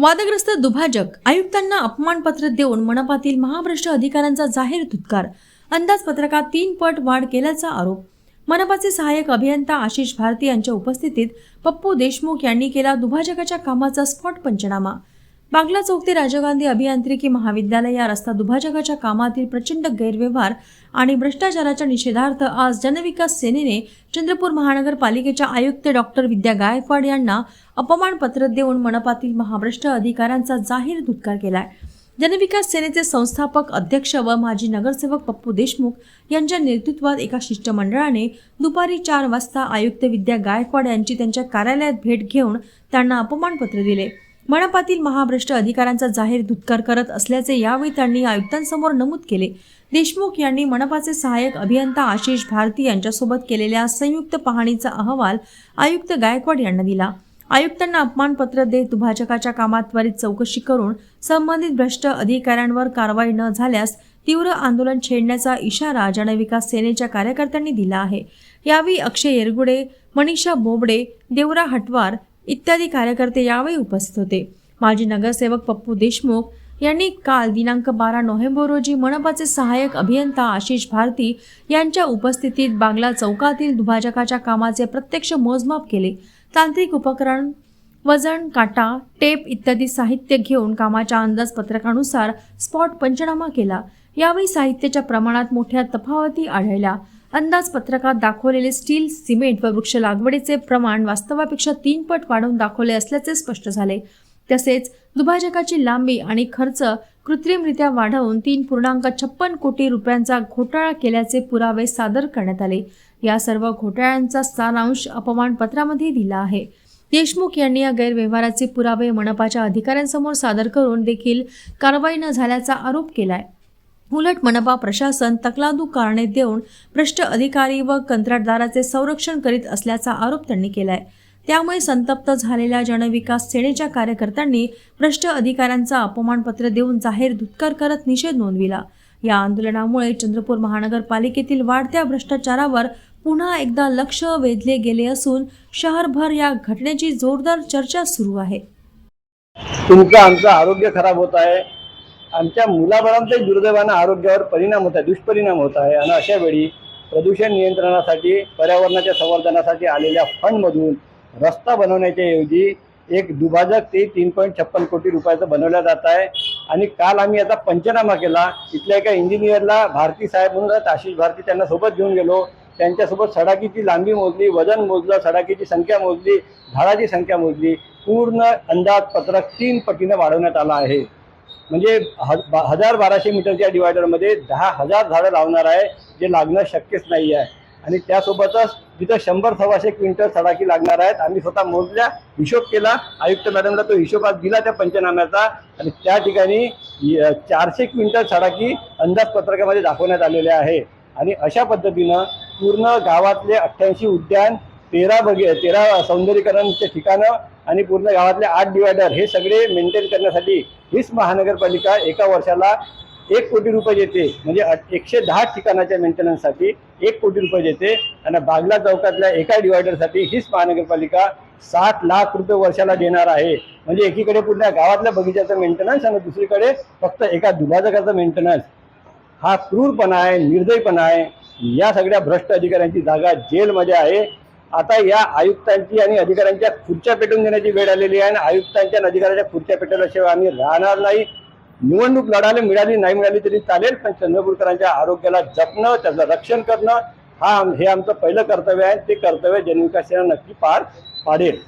वादग्रस्त दुभाजक आयुक्तांना अपमानपत्र देऊन मनपातील महाभ्रष्ट अधिकाऱ्यांचा जाहीर तुत्कार. अंदाजपत्रकात तीन पट वाढ केल्याचा आरोप. मनपाचे सहाय्यक अभियंता आशिष भारती यांच्या उपस्थितीत पप्पू देशमुख यांनी केला दुभाजकाच्या कामाचा स्पॉट पंचनामा. बागला चौक ते राजीव गांधी अभियांत्रिकी महाविद्यालय या रस्ता दुभाजकाच्या कामातील प्रचंड गैरव्यवहार आणि भ्रष्टाचाराच्या निषेधार्थ आज जनविकास सेनेने चंद्रपूर महानगरपालिकेच्या आयुक्त डॉक्टर विद्या गायकवाड यांना अपमानपत्र देऊन मनपातील महाभ्रष्ट अधिकाऱ्यांचा जाहीर धुतकार केलाय. जनविकास सेनेचे संस्थापक अध्यक्ष व माजी नगरसेवक पप्पू देशमुख यांच्या नेतृत्वात एका शिष्टमंडळाने दुपारी चार वाजता आयुक्त विद्या गायकवाड यांची त्यांच्या कार्यालयात भेट घेऊन त्यांना अपमानपत्र दिले. मनपातील महाभ्रष्ट अधिकाऱ्यांचा जाहीर धुतकार करत असल्याचे यावेळी त्यांनी आयुक्तांसमोर नमूद केले. देशमुख यांनी मनपाचे सहाय्यक अभियंता आशिष भारती यांच्यासोबत केलेल्या संयुक्त पाहणीचा अहवाल आयुक्त गायकवाड यांना दिला. आयुक्तांना अपमानपत्र देत दुभाजकाच्या कामात त्वरित चौकशी करून संबंधित भ्रष्ट अधिकाऱ्यांवर कारवाई न झाल्यास तीव्र आंदोलन छेडण्याचा इशारा जनविकास सेनेच्या कार्यकर्त्यांनी दिला आहे. यावेळी अक्षय येरगुडे मनीषा बोबडे देवरा हटवार इत्यादी कार्यकर्ते यावेळी उपस्थित होते. माजी नगरसेवक पप्पू देशमुख यांनी काल दिनांक बारा नोव्हेंबर रोजी मनपाचे सहाय्यक अभियंता आशिष भारती यांच्या उपस्थितीत बांगला चौकातील दुभाजकाच्या कामाचे प्रत्यक्ष मोजमाप केले. तांत्रिक उपकरण वजन काटा टेप इत्यादी साहित्य घेऊन कामाच्या अंदाजपत्रकानुसार स्पॉट पंचनामा केला. यावेळी साहित्याच्या प्रमाणात मोठ्या तफावती आढळल्या. अंदाजपत्रकात दाखवलेले स्टील सिमेंट व वृक्ष लागवडीचे प्रमाण वास्तवापेक्षा तीन पट वाढवून दाखवले असल्याचे स्पष्ट झाले. तसेच दुभाजकाची लांबी आणि खर्च कृत्रिमरित्या वाढवून तीन पूर्णांक छप्पन कोटी रुपयांचा घोटाळा केल्याचे पुरावे सादर करण्यात आले. या सर्व घोटाळ्यांचा सारांश अपमानपत्रामध्ये दिला आहे. देशमुख यांनी या गैरव्यवहाराचे पुरावे मनपाच्या अधिकाऱ्यांसमोर सादर करून देखील कारवाई न झाल्याचा आरोप केलाय. उलट मनपा प्रशासन तकलादू कारणे देऊन भ्रष्ट अधिकारी व कंत्राटदाराचे संरक्षण करीत असल्याचा आरोप त्यांनी केलाय. त्यामुळे संतप्त झालेल्या जनविकास सेनेच्या कार्यकर्त्यांनी भ्रष्ट अधिकाऱ्यांचा अपमानपत्र देऊन जाहीर धुतकार करत निषेध नोंदविला. या आंदोलनामुळे चंद्रपूर महानगरपालिकेतील वाढत्या भ्रष्टाचारावर पुन्हा एकदा लक्ष वेधले गेले असून शहरभर या घटनेची जोरदार चर्चा सुरू आहे. तुमचं आमचं आरोग्य खराब होत आहे. आमच्या मुलाबाळांचाही दुर्दैवानं आरोग्यावर परिणाम होत आहे दुष्परिणाम होत आहे. आणि अशा वेळी प्रदूषण नियंत्रणासाठी पर्यावरणाच्या संवर्धनासाठी आलेल्या फंडमधून रस्ता बनवण्याच्या ऐवजी एक दुभाजक ते तीन पॉईंट छप्पन कोटी रुपयाचं बनवलं जात आहे. आणि काल आम्ही याचा पंचनामा केला. इथल्या एका इंजिनियरला भारती साहेब म्हणून आशिष भारती त्यांना सोबत घेऊन गेलो. त्यांच्यासोबत सडाकीची लांबी मोजली वजन मोजलं सडाकीची संख्या मोजली झाडाची संख्या मोजली. पूर्ण अंदाजपत्रक तीन पटीनं वाढवण्यात आला आहे. म्हणजे ह- बा- हजार बाराशे मीटरच्या डिवायडरमध्ये दहा हजार झाडं लावणार आहे जे लागणं शक्यच नाही आहे. आणि त्यासोबतच तिथं शंभर सव्वाशे क्विंटल सडाकी लागणार आहेत. आम्ही स्वतः मोजल्या हिशोब केला. आयुक्त मॅडमला तो हिशोबात दिला त्या पंचनाम्याचा. आणि त्या ठिकाणी चारशे क्विंटल सडाकी अंदाजपत्रकामध्ये दाखवण्यात आलेल्या आहे. आणि अशा पद्धतीनं पूर्ण गावातले अठ्ठ्याऐंशी उद्यान तेरा बगे तेरा सौंदर्यीकरणचे ठिकाणं आणि पूर्ण गावातले आठ डिवायडर हे सगळे मेंटेन करण्यासाठी हीच महानगरपालिका एका वर्षाला एक कोटी रुपये देते. म्हणजे एकशे दहा ठिकाणाच्या मेंटेनन्ससाठी एक कोटी रुपये देते. आणि बागला चौकातल्या एका डिवायडरसाठी हीच महानगरपालिका साठ लाख रुपये वर्षाला देणार आहे. म्हणजे एकीकडे पूर्ण गावातल्या बगीचाचं मेंटेनन्स आणि दुसरीकडे फक्त एका दुभाजकाचं मेंटेनन्स हा क्रूरपणा आहे निर्दयपणा आहे. या सगळ्या भ्रष्ट अधिकाऱ्यांची जागा जेलमध्ये आहे. आता या आयुक्तांची आणि अधिकाऱ्यांच्या खुर्च्या पेटून देण्याची वेळ आलेली आहे आणि आयुक्तांच्या आणि अधिकाऱ्यांच्या खुर्च्या पेटवल्याशिवाय आम्ही राहणार नाही. निवडणूक लढायला मिळाली नाही मिळाली तरी चालेल पण चंद्रपूरकरांच्या आरोग्याला जपणं त्याचं रक्षण करणं हा हे आमचं पहिलं कर्तव्य आहे. ते कर्तव्य जनविकास सेना नक्की पार पाडेल.